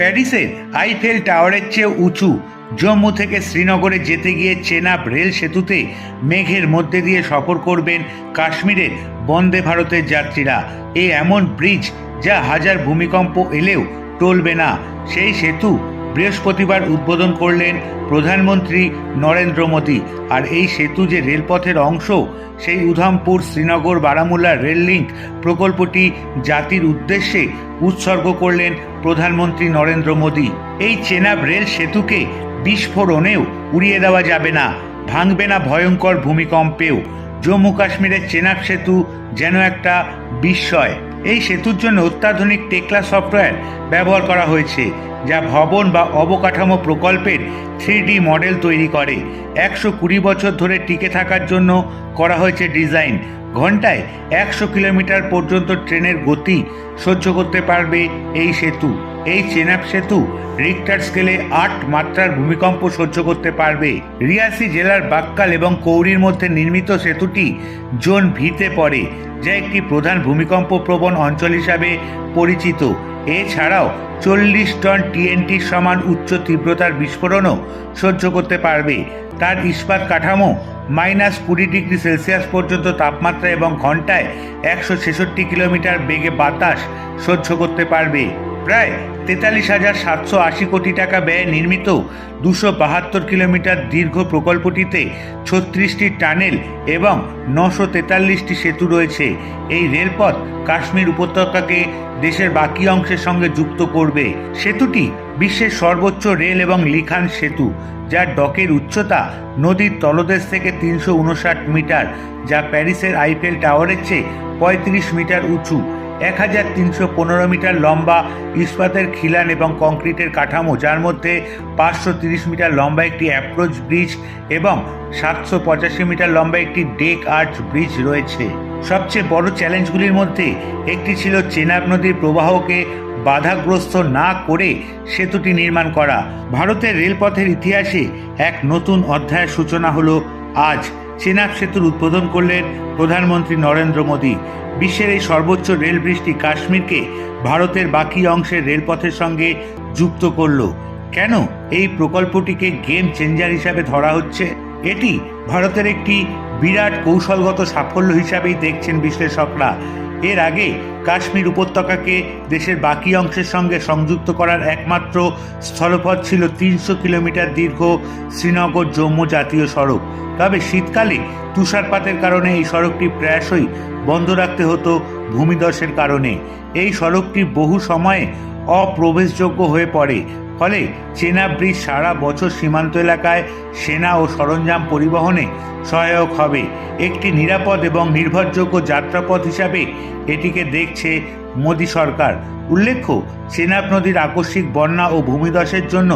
প্যারিসের আইফেল টাওয়ারের চেয়ে উঁচু। জম্মু থেকে শ্রীনগরে যেতে গিয়ে চেনাব রেল সেতুতে মেঘের মধ্যে দিয়ে সফর করবেন কাশ্মীরের বন্দে ভারতের যাত্রীরা। এ এমন ব্রিজ যা হাজার ভূমিকম্প এলেও টলবে না। সেই সেতু বৃহস্পতিবার উদ্বোধন করলেন প্রধানমন্ত্রী নরেন্দ্র মোদী। আর এই সেতু যে রেলপথের অংশ, সেই উধামপুর, শ্রীনগর বারামুল্লা রেল লিঙ্ক প্রকল্পটি জাতির উদ্দেশ্যে উৎসর্গ করলেন প্রধানমন্ত্রী নরেন্দ্র মোদী। এই চেনাব রেল সেতুকে বিস্ফোরণেও উড়িয়ে দেওয়া যাবে না, ভাঙবে না ভয়ঙ্কর ভূমিকম্পেও। জম্মু কাশ্মীরের চেনাব সেতু যেন একটা বিস্ময়। এই সেতুর জন্য অত্যাধুনিক টেকলা সফটওয়্যার ব্যবহার করা হয়েছে, যা ভবন বা অবকাঠামো প্রকল্পের থ্রি মডেল তৈরি করে। একশো কুড়ি বছর ধরে টিকে থাকার জন্য করা হয়েছে ডিজাইন। ঘন্টায় একশো কিলোমিটার পর্যন্ত ট্রেনের গতি সহ্য করতে পারবে এই সেতু। এই চেনাব সেতু রিক্টার স্কেলে আট মাত্রার ভূমিকম্প সহ্য করতে পারবে। রিয়াসি জেলার বাক্কাল এবং কৌরির মধ্যে নির্মিত সেতুটি জোন ভিতে পড়ে, যা একটি প্রধান ভূমিকম্প প্রবণ অঞ্চল হিসাবে পরিচিত। এছাড়াও চল্লিশ টন টিএনটি সমান উচ্চ তীব্রতার বিস্ফোরণও সহ্য করতে পারবে। তার ইস্পাত কাঠামো মাইনাস কুড়ি ডিগ্রি সেলসিয়াস পর্যন্ত তাপমাত্রা এবং ঘন্টায় একশো ছেষট্টি কিলোমিটার বেগে বাতাস সহ্য করতে পারবে। প্রায় তেতাল্লিশ হাজার সাতশো আশি কোটি টাকা ব্যয়ে নির্মিত দুশো বাহাত্তর কিলোমিটার দীর্ঘ প্রকল্পটিতে ছত্রিশটি টানেল এবং নশো তেতাল্লিশটি সেতু রয়েছে। এই রেলপথ কাশ্মীর উপত্যকাকে দেশের বাকি অংশের সঙ্গে যুক্ত করবে। সেতুটি বিশ্বের সর্বোচ্চ রেল এবং লিখান সেতু, যার ডকের উচ্চতা নদীর তলদেশ থেকে তিনশো উনষাট মিটার, যা প্যারিসের আইফেল টাওয়ারের চেয়ে পঁয়ত্রিশ মিটার উঁচু। এক হাজার তিনশো পনেরো মিটার লম্বা ইস্পাতের খিলান এবং কংক্রিটের কাঠামো, যার মধ্যে পাঁচশো তিরিশ মিটার লম্বা একটি অ্যাপ্রোচ ব্রিজ এবং সাতশো পঁচাশি মিটার লম্বা একটি ডেক আর্চ ব্রিজ রয়েছে। সবচেয়ে বড় চ্যালেঞ্জগুলির মধ্যে একটি ছিল চেনাব নদীর প্রবাহকে বাধাগ্রস্ত না করে সেতুটি নির্মাণ করা। ভারতের রেলপথের ইতিহাসে এক নতুন অধ্যায়ের সূচনা হলো আজ। চেনাব সেতুর উদ্বোধন করলেন প্রধানমন্ত্রী নরেন্দ্র মোদী। বিশ্বের এই সর্বোচ্চ রেল বৃষ্টি কাশ্মীরকে ভারতের বাকি অংশের রেলপথের সঙ্গে যুক্ত করল। কেন এই প্রকল্পটিকে গেম চেঞ্জার হিসাবে ধরা হচ্ছে? এটি ভারতের একটি বিরাট কৌশলগত সাফল্য হিসাবেই দেখছেন বিশ্লেষকরা। এর আগে কাশ্মীর উপত্যকাকে দেশের বাকি অংশের সঙ্গে সংযুক্ত করার একমাত্র স্থলপথ ছিল তিনশো কিলোমিটার দীর্ঘ শ্রীনগর জম্মু জাতীয় সড়ক। তবে শীতকালে তুষারপাতের কারণে এই সড়কটি প্রায়শই বন্ধ রাখতে হতো ভূমিধসের কারণে। এই সড়কটি বহু সময়ে অপ্রবেশযোগ্য হয়ে পড়ে। ফলে চেনা ব্রিজ সারা বছর সীমান্ত এলাকায় সেনা ও সরঞ্জাম পরিবহনে সহায়ক হবে। একটি নিরাপদ এবং নির্ভরযোগ্য যাত্রাপথ হিসাবে এটিকে দেখছে মোদী সরকার। উল্লেখ্য চেনাব নদীর আকস্মিক বন্যা ও ভূমিধসের জন্য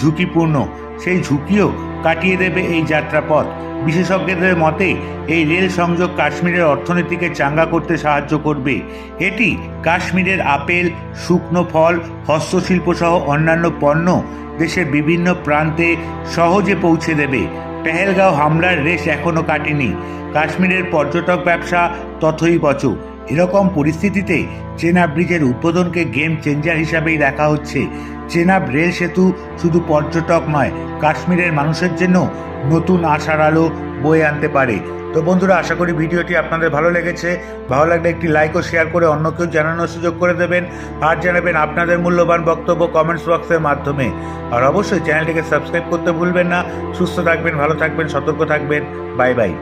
ঝুঁকিপূর্ণ। সেই ঝুঁকিও কাটিয়ে দেবে এই যাত্রাপথ। বিশেষজ্ঞদের মতে, এই রেল সংযোগ কাশ্মীরের অর্থনীতিকে চাঙ্গা করতে সাহায্য করবে। এটি কাশ্মীরের আপেল, শুকনো ফল, হস্তশিল্প সহ অন্যান্য পণ্য দেশের বিভিন্ন প্রান্তে সহজে পৌঁছে দেবে। পেহেলগাঁও হামলার রেশ এখনও কাটেনি। কাশ্মীরের পর্যটক ব্যবসা তথই বচ এরকম পরিস্থিতিতে চেনাব ব্রিজের উদ্বোধনকে গেম চেঞ্জার হিসাবেই দেখা হচ্ছে। চেনাব রেল সেতু শুধু পর্যটক নয়, কাশ্মীরের মানুষের জন্য নতুন আশার আলো বয়ে আনতে পারে। তো বন্ধুরা, আশা করি ভিডিওটি আপনাদের ভালো লেগেছে। ভালো লাগলে একটি লাইক ও শেয়ার করে অন্য কেউ জানানোর সুযোগ করে দেবেন। আর জানাবেন আপনাদের মূল্যবান বক্তব্য কমেন্টস বক্সের মাধ্যমে। আর অবশ্যই চ্যানেলটিকে সাবস্ক্রাইব করতে ভুলবেন না। সুস্থ থাকবেন, ভালো থাকবেন, সতর্ক থাকবেন। Bye bye